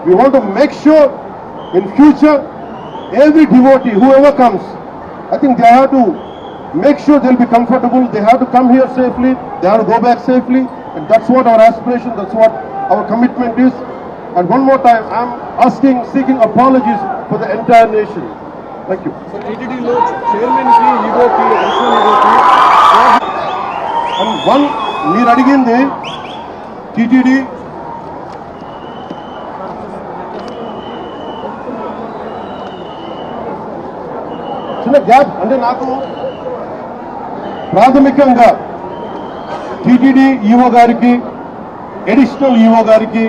We want to make sure in future, every devotee, whoever comes, I think they have to make sure they'll be comfortable, they have to come here safely, they have to go back safely, and that's what our aspiration, that's what our commitment is. And one more time, I'm asking, seeking apologies for the entire nation. Thank you. So టీటీడీలో chairman కి ఈగోకి national ఈగోకి and one మీరు అడిగింది TTD చిన్న gap అంటే నాకు ప్రాథమికంగా TTD EO గారికి additional EO గారికి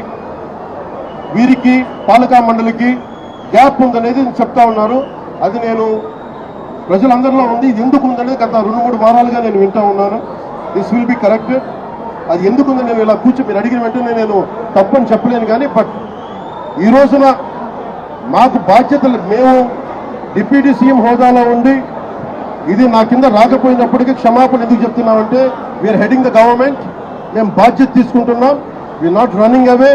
వీరికి పాలకా మండలికి గ్యాప్ ఉందనేది చెప్తా ఉన్నారు. అది నేను ప్రజలందరిలో ఉంది. ఇది ఎందుకు ఉందనేది గత రెండు మూడు వారాలుగా నేను వింటా ఉన్నాను. దిస్ విల్ బి కరెక్టెడ్ అది ఎందుకు ఉందని నేను ఇలా కూర్చో మీరు అడిగిన వెంటనే నేను తప్పని చెప్పలేను కానీ బట్ ఈ రోజున మాకు బాధ్యతలు మేము డిప్యూటీ సీఎం హోదాలో ఉండి ఇది నా కింద రాకపోయినప్పటికీ క్షమాపణ ఎందుకు చెప్తున్నామంటే వీఆర్ హెడింగ్ ద గవర్నమెంట్ మేము బాధ్యత తీసుకుంటున్నాం. We are not running away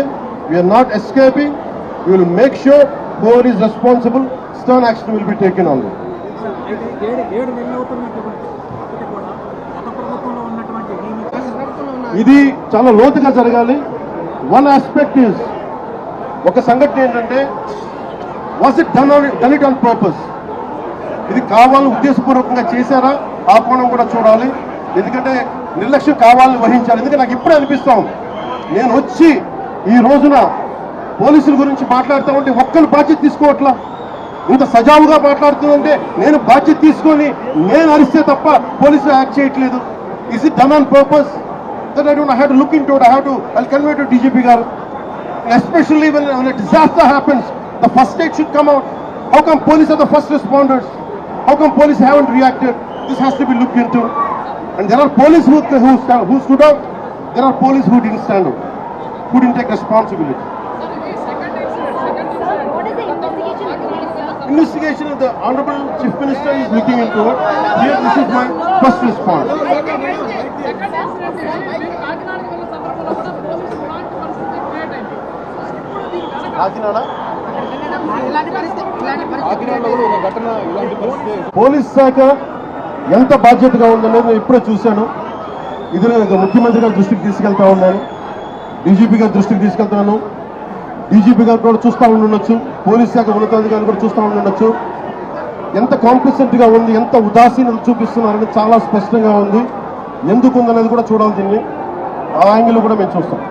we are not escaping will make sure whoever is responsible stern action will be taken on ఇది చాలా లోతుగా జరగాలి. వన్ ఆస్పెక్ట్ ఈజ్ ఒక సంఘటన ఏంటంటే was it done done it on purpose ఇది కావాలని ఉద్దేశపూర్వకంగా చేశారా? ఆ కోణం కూడా చూడాలి. ఎందుకంటే నిర్లక్ష్యం కావాలని వహించాలి ఎందుకంటే నాకు ఇప్పుడే అనిపిస్తాం. నేను వచ్చి ఈ రోజున పోలీసుల గురించి మాట్లాడుతూ ఉంటే ఒక్కరు బాధ్యత తీసుకోవట్లా? ఇంత సజావుగా మాట్లాడుతుందంటే నేను బాధ్యత తీసుకొని నేను అరిస్తే తప్ప పోలీసులు యాక్ట్ చేయట్లేదు. Is it done on purpose that I don't have to look into I have to I convey to DGP garu. Especially when, when a the first aid should come out. How come police are the first responders? How come police haven't reacted? This has to be looked into. And there are police who, who, sta- who stood out, there are police who didn't stand out, who didn't take responsibility. What is the investigation? Investigation of the Honorable Chief Minister is looking into it. Here, this is my first response. Kakinada police శాఖ ఎంత బాధ్యతగా ఉందనేది నేను ఇప్పుడే చూశాను. ఇది నేను ముఖ్యమంత్రి గారి దృష్టికి తీసుకెళ్తా ఉన్నాను. డీజీపీ గారి దృష్టికి తీసుకెళ్తాను. డీజీపీ గారు కూడా చూస్తూ ఉండొచ్చు పోలీస్ శాఖ ఉన్నతాధికారులు కూడా చూస్తూ ఉండొచ్చు ఎంత కాంప్లిసెంట్గా ఉంది ఎంత ఉదాసీనత చూపిస్తున్నారని చాలా స్పష్టంగా ఉంది. ఎందుకు ఉందనేది కూడా చూడాలి దీన్ని. ఆ యాంగిల్ కూడా మేము చూస్తాం.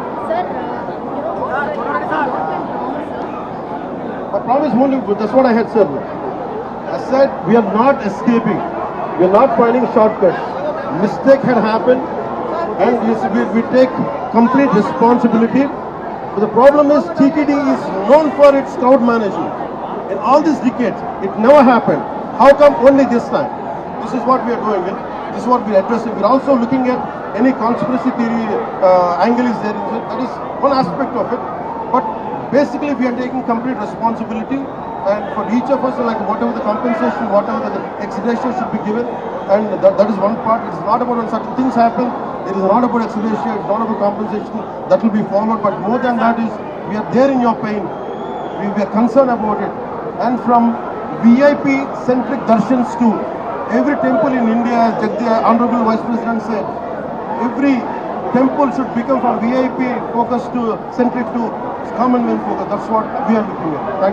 I is only, that's what I had said. I said we are not escaping. We are not finding shortcuts. Mistake had happened and we, we take complete responsibility. But the problem is TTD is known for its crowd management. In all these decades, it never happened. How come only this time? This is what we are doing. This is what we are addressing. We are also looking at any conspiracy theory uh, angle is there. That is one aspect of it. But basically we are taking complete responsibility and for each of us like whatever the compensation whatever the exhibition should be given and that, that is one part. It's not about when certain things happen. It is not about exhibition it's not about compensation. That will be followed. But more than that is we are there in your pain. We, we are concerned about it. And from vip centric darshans to every temple in india as Jagdi, honorable vice president said every temple should become from VIP focus to centric to common man focus. That's what we are looking at. Thank.